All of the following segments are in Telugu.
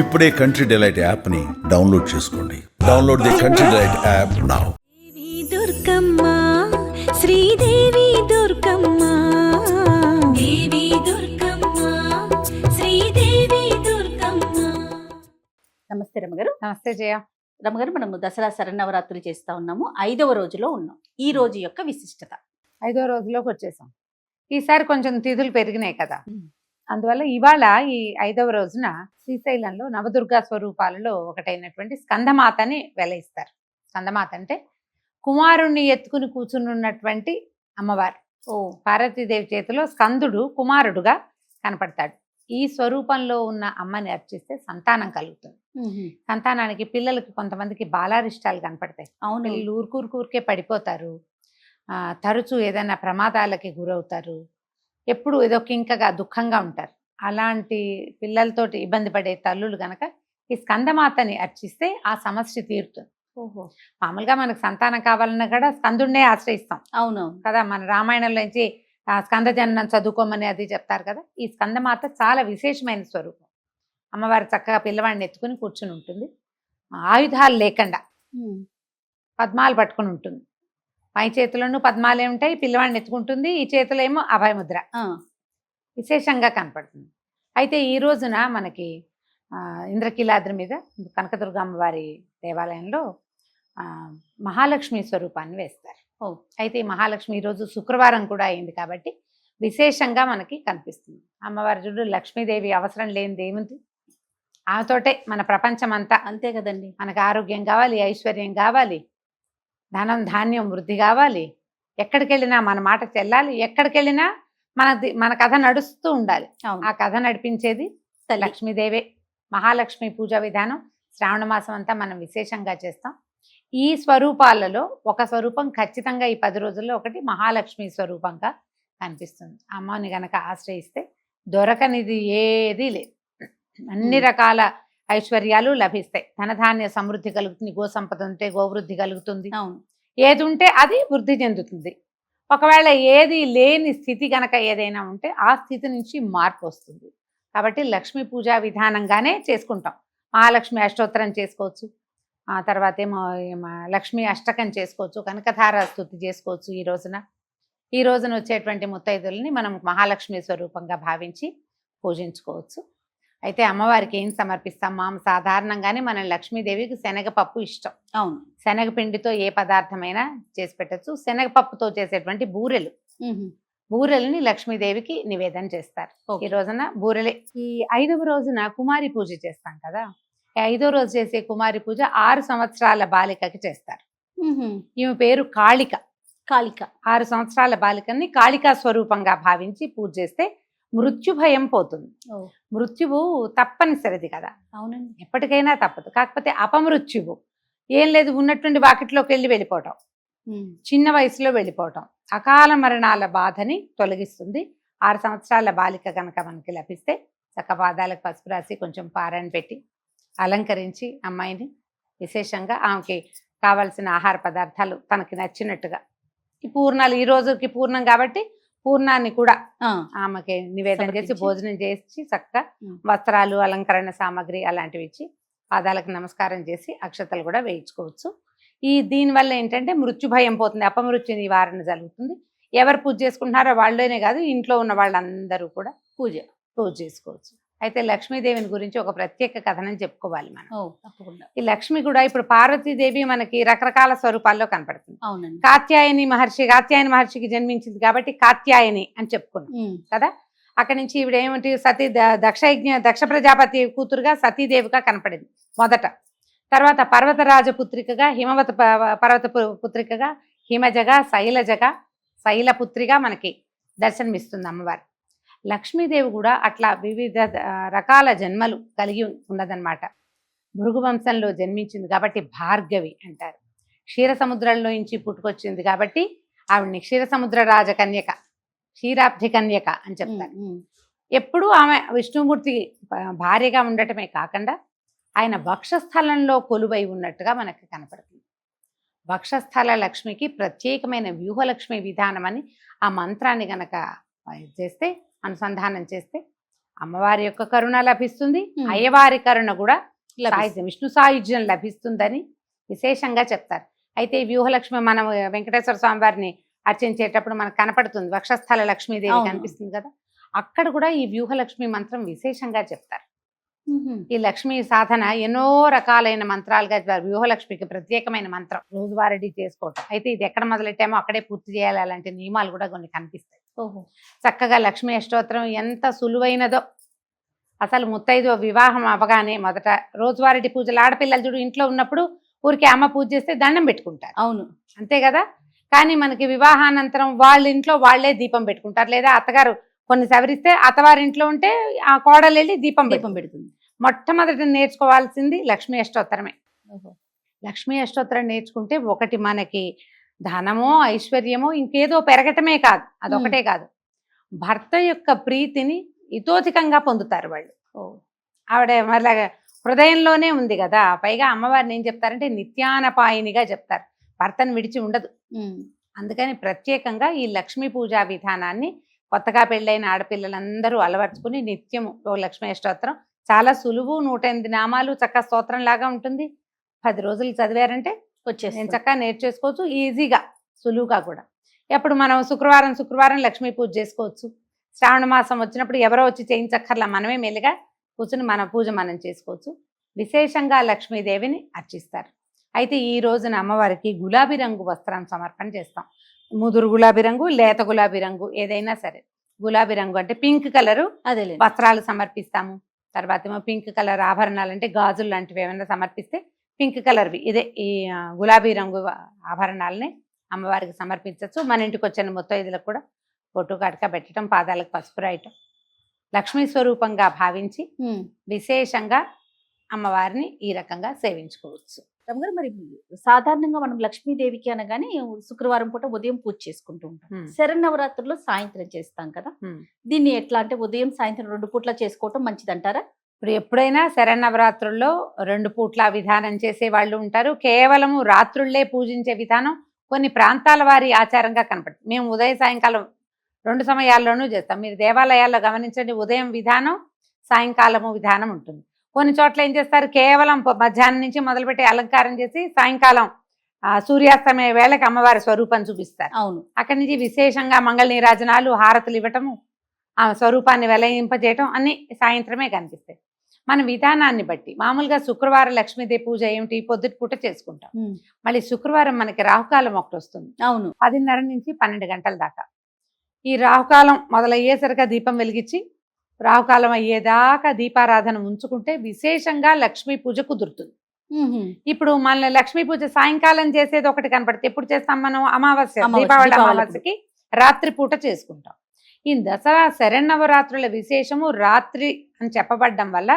ఇప్పుడే కంట్రీ డిలైట్ యాప్ని డౌన్లోడ్ చేసుకోండి. Download the Country Delight app now Devi Durgamma Sridevi Durgamma. Devi Durgamma Sridevi Durgamma. నమస్తే రమగారు. నమస్తే జయ. రమగారు మనము దసరా శరన్నవరాత్రులు చేస్తా ఉన్నాము. ఐదవ రోజులో ఉన్నాం. ఈ రోజు యొక్క విశిష్టత. ఐదో రోజులోకి వచ్చేసాం. ఈసారి కొంచెం తిథులు పెరిగినాయి కదా. అందువల్ల ఇవాళ ఈ ఐదవ రోజున శ్రీశైలంలో నవదుర్గా స్వరూపాలలో ఒకటైనటువంటి స్కందమాతని వెలయిస్తారు. స్కందమాత అంటే కుమారుణ్ణి ఎత్తుకుని కూర్చునున్నటువంటి అమ్మవారు. ఓ. పార్వతీదేవి చేతిలో స్కందుడు కుమారుడుగా కనపడతాడు. ఈ స్వరూపంలో ఉన్న అమ్మని అర్చిస్తే సంతానం కలుగుతుంది. సంతానానికి పిల్లలకి కొంతమందికి బాలారిష్టాలు కనపడతాయి. అవును. పిల్లలు ఊరుకూరుకూరికే పడిపోతారు. ఆ, తరచూ ఏదైనా ప్రమాదాలకి గురవుతారు. ఎప్పుడు ఏదో కింకగా దుఃఖంగా ఉంటారు. అలాంటి పిల్లలతోటి ఇబ్బంది పడే తల్లులు గనక ఈ స్కందమాతని అర్చిస్తే ఆ సమస్య తీరుతుంది. ఓహో! మామూలుగా మనకు సంతానం కావాలన్నా కూడా స్కందుడినే ఆశ్రయిస్తాం. అవునవును. కదా మన రామాయణంలో నుంచి ఆ స్కంద జననం చదువుకోమని అది చెప్తారు కదా ఈ స్కందమాత చాలా విశేషమైన స్వరూపం. అమ్మవారు చక్కగా పిల్లవాడిని ఎత్తుకుని కూర్చుని ఉంటుంది. ఆయుధాలు లేకుండా పద్మాలు పట్టుకుని ఉంటుంది. పై చేతిలోనూ పద్మాలే ఉంటాయి పిల్లవాడిని ఎత్తుకుంటుంది ఈ చేతిలో ఏమో అభయముద్ర విశేషంగా కనపడుతుంది. అయితే ఈ రోజున మనకి ఇంద్రకీలాద్రి మీద కనకదుర్గమ్మ వారి దేవాలయంలో మహాలక్ష్మి స్వరూపాన్ని వేస్తారు. ఓ. అయితే ఈ మహాలక్ష్మి ఈరోజు శుక్రవారం కూడా అయింది కాబట్టి విశేషంగా మనకి కనిపిస్తుంది. అమ్మవారి చూడు లక్ష్మీదేవి అవసరం లేనిది ఏముంది ఆమెతోటే మన ప్రపంచం అంతా అంతే కదండి. మనకు ఆరోగ్యం కావాలి ఐశ్వర్యం కావాలి. ధనం ధాన్యం వృద్ధి కావాలి. ఎక్కడికి వెళ్ళినా మన మాట చెల్లాలి. ఎక్కడికి వెళ్ళినా మన మన కథ నడుస్తూ ఉండాలి. ఆ కథ నడిపించేది. లక్ష్మీదేవే. మహాలక్ష్మి పూజా విధానం శ్రావణ మాసం అంతా మనం విశేషంగా చేస్తాం. ఈ స్వరూపాలలో ఒక స్వరూపం ఖచ్చితంగా ఈ పది రోజుల్లో ఒకటి మహాలక్ష్మి స్వరూపంగా కనిపిస్తుంది. అమ్మని గనక ఆశ్రయిస్తే దొరకనిది ఏదీ లేదు. అన్ని. రకాల ఐశ్వర్యాలు లభిస్తాయి. ధనధాన్య సమృద్ధి కలుగుతుంది గో సంపద ఉంటే గోవృద్ధి కలుగుతుంది. అవును. ఏది ఉంటే అది వృద్ధి చెందుతుంది. ఒకవేళ ఏది లేని స్థితి గనక ఏదైనా ఉంటే ఆ స్థితి నుంచి మార్పు వస్తుంది. కాబట్టి లక్ష్మీ పూజా విధానంగానే చేసుకుంటాం. మహాలక్ష్మి అష్టోత్తరం చేసుకోవచ్చు. ఆ తర్వాత ఏమో లక్ష్మీ అష్టకం చేసుకోవచ్చు కనకధార స్థుతి చేసుకోవచ్చు ఈ రోజున. ఈ రోజున వచ్చేటువంటి ముత్తైదుల్ని మనం మహాలక్ష్మి స్వరూపంగా భావించి పూజించుకోవచ్చు. అయితే అమ్మవారికి ఏం సమర్పిస్తాం? మామ సాధారణంగానే మనం లక్ష్మీదేవికి శనగపప్పు ఇష్టం. అవును. శనగపిండితో ఏ పదార్థమైనా చేసి పెట్టచ్చు. శనగపప్పుతో చేసేటువంటి బూరెలు. బూరెల్ని లక్ష్మీదేవికి నివేదన చేస్తారు. ఈ రోజున బూరెలే. ఈ ఐదవ రోజున కుమారి పూజ చేస్తాం కదా? ఐదో రోజు చేసే కుమారి పూజ ఆరు సంవత్సరాల బాలికకి చేస్తారు. ఈమె పేరు కాళిక. కాళిక. ఆరు సంవత్సరాల బాలికని కాళికా స్వరూపంగా భావించి పూజ చేస్తే మృత్యు భయం పోతుంది. మృత్యువు తప్పనిసరిది కదా. అవునండి. ఎప్పటికైనా తప్పదు. కాకపోతే అపమృత్యువు. ఏం లేదు ఉన్నటువంటి వాకిట్లోకి వెళ్ళి వెళ్ళిపోవటం. చిన్న వయసులో వెళ్ళిపోవటం. అకాల మరణాల బాధని తొలగిస్తుంది. ఆరు సంవత్సరాల బాలిక కనుక మనకి లభిస్తే చక్క పాదాలకు పసుపు రాసి కొంచెం పారాయణ పెట్టి అలంకరించి అమ్మాయిని విశేషంగా ఆమెకి కావలసిన ఆహార పదార్థాలు తనకి నచ్చినట్టుగా ఈ పూర్ణాలు ఈ రోజుకి పూర్ణం కాబట్టి పూర్ణాన్ని కూడా ఆమెకి నివేదన చేసి. భోజనం చేసి చక్కగా. వస్త్రాలు అలంకరణ సామాగ్రి అలాంటివి ఇచ్చి పాదాలకు నమస్కారం చేసి అక్షతలు కూడా వేయించుకోవచ్చు. ఈ దీనివల్ల ఏంటంటే మృత్యు భయం పోతుంది అపమృత్యు నివారణ జరుగుతుంది. ఎవరు పూజ చేసుకుంటున్నారో వాళ్ళనే కాదు ఇంట్లో ఉన్న వాళ్ళందరూ కూడా పూజ. పూజ చేసుకోవచ్చు. అయితే లక్ష్మీదేవిని గురించి ఒక ప్రత్యేక కథనం చెప్పుకోవాలి మనం. తప్పకుండా. ఈ లక్ష్మి కూడా ఇప్పుడు పార్వతీదేవి మనకి రకరకాల స్వరూపాల్లో కనపడుతుంది. అవునండి. కాత్యాయని మహర్షి కాత్యాయని మహర్షికి జన్మించింది కాబట్టి కాత్యాయని అని చెప్పుకున్నాం. కదా? అక్కడి నుంచి ఈవిడ ఏమిటి సతీ దక్షయజ్ఞ దక్ష ప్రజాపతి కూతురుగా సతీదేవిగా కనపడింది మొదట. తర్వాత పర్వతరాజ పుత్రికగా హిమవత పర్వత పుత్రికగా హిమజగా శైలజగా శైలపుత్రిగా మనకి దర్శనమిస్తుంది అమ్మవారు. లక్ష్మీదేవి కూడా అట్లా వివిధ రకాల జన్మలు కలిగి ఉన్నదన్నమాట. భృగు వంశంలో జన్మించింది కాబట్టి భార్గవి అంటారు. క్షీర సముద్రంలో నుంచి పుట్టుకొచ్చింది కాబట్టి ఆవిడ్ని క్షీర సముద్ర రాజ కన్యక క్షీరాబ్ధి కన్యక అని చెప్తారు. ఎప్పుడూ ఆమె విష్ణుమూర్తి భార్యగా ఉండటమే కాకుండా ఆయన వక్షస్థలంలో కొలువై ఉన్నట్టుగా మనకు కనపడుతుంది. వక్షస్థల లక్ష్మికి ప్రత్యేకమైన వ్యూహలక్ష్మి విధానం అని ఆ మంత్రాన్ని గనక చేస్తే అనుసంధానం చేస్తే అమ్మవారి యొక్క కరుణ లభిస్తుంది. అయ్యవారి కరుణ కూడా. సాయుధ్యం విష్ణు సాయుధ్యం లభిస్తుందని విశేషంగా చెప్తారు అయితే ఈ వ్యూహలక్ష్మి మనం వెంకటేశ్వర స్వామి వారిని అర్చించేటప్పుడు మనకు కనపడుతుంది వక్షస్థల లక్ష్మీదేవి. కనిపిస్తుంది కదా అక్కడ కూడా ఈ వ్యూహలక్ష్మి మంత్రం విశేషంగా చెప్తారు. ఈ లక్ష్మీ సాధన ఎన్నో రకాలైన మంత్రాలుగా. వ్యూహలక్ష్మికి ప్రత్యేకమైన మంత్రం రోజువారీ చేసుకోవటం అయితే ఇది ఎక్కడ మొదలెట్టామో అక్కడే పూర్తి చేయాలి అలాంటి నియమాలు కూడా కొన్ని కనిపిస్తాయి చక్కగా లక్ష్మీ అష్టోత్తరం ఎంత సులువైనదో. అసలు ముత్తైదు వివాహం అవగానే మొదట రోజువారీ పూజలు ఆడపిల్లలు చూడు ఇంట్లో ఉన్నప్పుడు ఊరికి అమ్మ పూజ చేస్తే దండం పెట్టుకుంటారు. అవును. అంతే కదా? కానీ మనకి వివాహానంతరం వాళ్ళ ఇంట్లో వాళ్ళే దీపం పెట్టుకుంటారు. లేదా అత్తగారు కొన్ని సవరిస్తే అత్తవారి ఇంట్లో ఉంటే ఆ కోడలు వెళ్ళి దీపం. దీపం పెడుతుంది. మొట్టమొదటి నేర్చుకోవాల్సింది లక్ష్మీ అష్టోత్తరమే. ఓహో. లక్ష్మీ అష్టోత్తరం నేర్చుకుంటే ఒకటి మనకి ధనమో ఐశ్వర్యమో ఇంకేదో పెరగటమే కాదు. అదొకటే కాదు. భర్త యొక్క ప్రీతిని ఇతోధికంగా పొందుతారు వాళ్ళు. ఆవిడ మళ్ళా హృదయంలోనే ఉంది కదా. పైగా అమ్మవారిని ఏం చెప్తారంటే నిత్యానపాయినిగా చెప్తారు. భర్తను విడిచి ఉండదు. అందుకని ప్రత్యేకంగా ఈ లక్ష్మీ పూజా విధానాన్ని కొత్తగా పెళ్ళైన ఆడపిల్లలందరూ అలవర్చుకుని నిత్యము ఓ లక్ష్మీ అష్టోత్తరం చాలా సులువు నూట ఎనిమిది నామాలు చక్క స్తోత్రం లాగా ఉంటుంది. పది రోజులు చదివారంటే నేను వచ్చేస్తుంది చక్కగా నేర్చేసుకోవచ్చు ఈజీగా సులువుగా కూడా. ఎప్పుడు మనం శుక్రవారం శుక్రవారం లక్ష్మీ పూజ చేసుకోవచ్చు. శ్రావణ మాసం వచ్చినప్పుడు ఎవరో వచ్చి చేయించక్కర్లా మనమే మెల్లిగా కూర్చుని మన పూజ మనం చేసుకోవచ్చు. విశేషంగా లక్ష్మీదేవిని అర్చిస్తారు. అయితే ఈ రోజున అమ్మవారికి గులాబీ రంగు వస్త్రం సమర్పణ చేస్తాం. ముదురు గులాబీ రంగు లేత గులాబీ రంగు ఏదైనా సరే. గులాబీ రంగు అంటే పింక్ కలరు అదేలే వస్త్రాలు సమర్పిస్తాము. తర్వాత ఏమో పింక్ కలర్ ఆభరణాలు అంటే గాజులు లాంటివి ఏమైనా సమర్పిస్తే పింక్ కలర్వి ఇదే ఈ గులాబీ రంగు ఆభరణాలని అమ్మవారికి సమర్పించవచ్చు మన ఇంటికి వచ్చిన ముత్తైదులకు కూడా బొట్టు కడక పెట్టడం పాదాలకు పసుపు రాయటం లక్ష్మీ స్వరూపంగా భావించి. విశేషంగా అమ్మవారిని ఈ రకంగా సేవించుకోవచ్చు రమగారు మరి సాధారణంగా మనం లక్ష్మీదేవికి అనగానే శుక్రవారం పూట ఉదయం పూజ చేసుకుంటూ ఉంటాం హ్మ్. శరన్నవరాత్రుల్లో సాయంత్రం చేస్తాం కదా. దీన్ని ఎట్లా అంటే ఉదయం సాయంత్రం రెండు పూట్ల చేసుకోవటం మంచిదంటారా ఇప్పుడు ఎప్పుడైనా శరన్నవరాత్రుల్లో రెండు పూట్ల విధానం చేసే వాళ్ళు ఉంటారు. కేవలము రాత్రుళ్ళే పూజించే విధానం కొన్ని ప్రాంతాల వారి ఆచారంగా కనపడుతుంది మేము ఉదయం సాయంకాలం రెండు సమయాల్లోనూ చేస్తాం. మీరు దేవాలయాల్లో గమనించండి ఉదయం విధానం సాయంకాలము విధానం ఉంటుంది. కొన్ని చోట్ల ఏం చేస్తారు? కేవలం మధ్యాహ్నం నుంచి మొదలుపెట్టి అలంకారం చేసి సాయంకాలం సూర్యాస్తమయ వేళకి అమ్మవారి స్వరూపం చూపిస్తారు. అవును. అక్కడి నుంచి విశేషంగా మంగళ నీరాజనాలు హారతులు ఇవ్వటము ఆ స్వరూపాన్ని వెలయింపజేయటం అన్ని సాయంత్రమే కనిపిస్తాయి. మన విధానాన్ని బట్టి. మామూలుగా శుక్రవారం లక్ష్మీదేవి పూజ ఏమిటి? పొద్దుటి పూట చేసుకుంటాం. మళ్ళీ శుక్రవారం మనకి రాహుకాలం ఒకటి వస్తుంది. అవును. పదిన్నర నుంచి పన్నెండు గంటల దాకా. ఈ రాహుకాలం మొదలయ్యేసరిగా దీపం వెలిగించి రాహుకాలం అయ్యేదాకా దీపారాధన ఉంచుకుంటే విశేషంగా లక్ష్మీ పూజ కుదురుతుంది. ఇప్పుడు మన లక్ష్మీ పూజ సాయంకాలం చేసేది ఒకటి కనపడుతుంది ఎప్పుడు చేస్తాం మనం? అమావాస్య దీపావళి అమావాస్యకి రాత్రి పూట చేసుకుంటాం. ఈ దసరా శరన్నవరాత్రుల విశేషము రాత్రి అని చెప్పబడ్డం వల్ల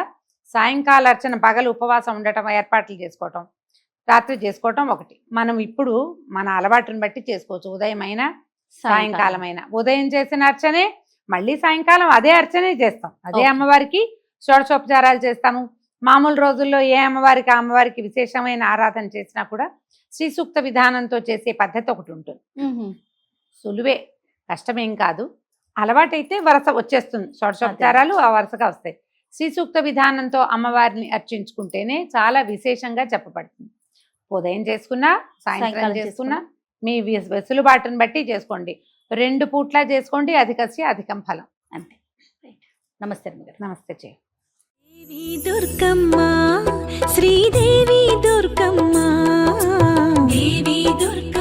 సాయంకాల అర్చన పగలు ఉపవాసం ఉండటం ఏర్పాట్లు చేసుకోవటం రాత్రి చేసుకోవటం ఒకటి. మనం ఇప్పుడు మన అలవాటుని బట్టి చేసుకోవచ్చు. ఉదయం అయినా సాయంకాలం. అయినా ఉదయం చేసిన అర్చనే మళ్ళీ సాయంకాలం అదే అర్చనే చేస్తాం. అదే. అమ్మవారికి షోడశోపచారాలు చేస్తాము. మామూలు రోజుల్లో ఏ అమ్మవారికి అమ్మవారికి విశేషమైన ఆరాధన చేసినా కూడా శ్రీ సూక్త విధానంతో చేసే పద్ధతి ఒకటి ఉంటుంది. సులువే. కష్టమేం కాదు. అలవాటైతే వరస వచ్చేస్తుంది. షోడశోపచారాలు ఆ వరుసగా వస్తాయి. శ్రీ సూక్త విధానంతో అమ్మవారిని అర్చించుకుంటేనే చాలా విశేషంగా చెప్పబడుతుంది. ఉదయం చేసుకున్నా సాయంత్రం చేసుకున్నా మీ వెసులుబాటును బట్టి చేసుకోండి. రెండు పూట్లా చేసుకోండి అధికసి అధికం ఫలం. అంతే. నమస్తే నమస్తే చే. దుర్గమ్మ శ్రీదేవి దుర్గమ్మ. దేవి దుర్గ